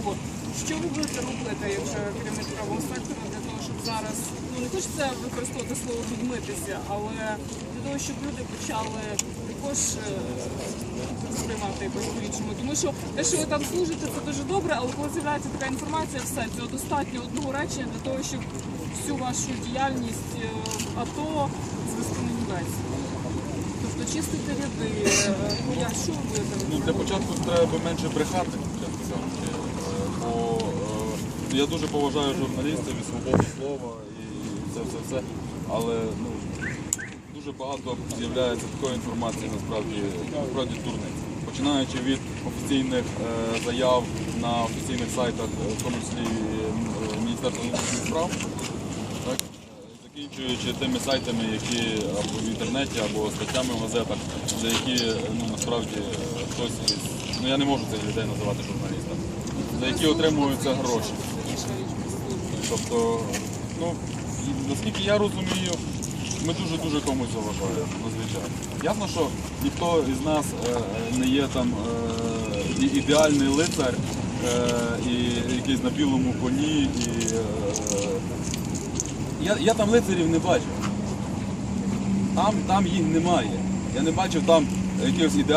чергово. Що ви будете робити, як вже керівник правого сектору, для того, щоб зараз ну не хочеться використовувати слово відмитися, але для того, щоб люди почали також е, сприймати якось по-іншому. Тому що те, що ви там служите, це дуже добре, але коли з'являється така інформація, все цього достатньо одного речення для того, щоб всю вашу діяльність е, АТО звести на нівець. Тобто чистити ряди, е, ну я що ви будете Ну, для початку треба менше брехати, Е, Бо е, я дуже поважаю журналістів і свободу слова і це все все. Але ну, дуже багато з'являється такої інформації насправді насправді дурниць. Починаючи від офіційних е, заяв на офіційних сайтах, в тому числі Міністерства внутрішніх справ, так, закінчуючи тими сайтами, які або в інтернеті, або статтями в газетах, за які ну, насправді хтось із, ну я не можу цих людей називати журналістами, за які отримуються гроші. Тобто, ну, наскільки я розумію, ми дуже-дуже комусь заважаємо, надзвичайно. Ясно, що ніхто із нас е, не є там е, ідеальний лицар е, і якийсь на білому коні. І, я, я там лицарів не бачив. Там, там їх немає. Я не бачив там якихось ідеальних.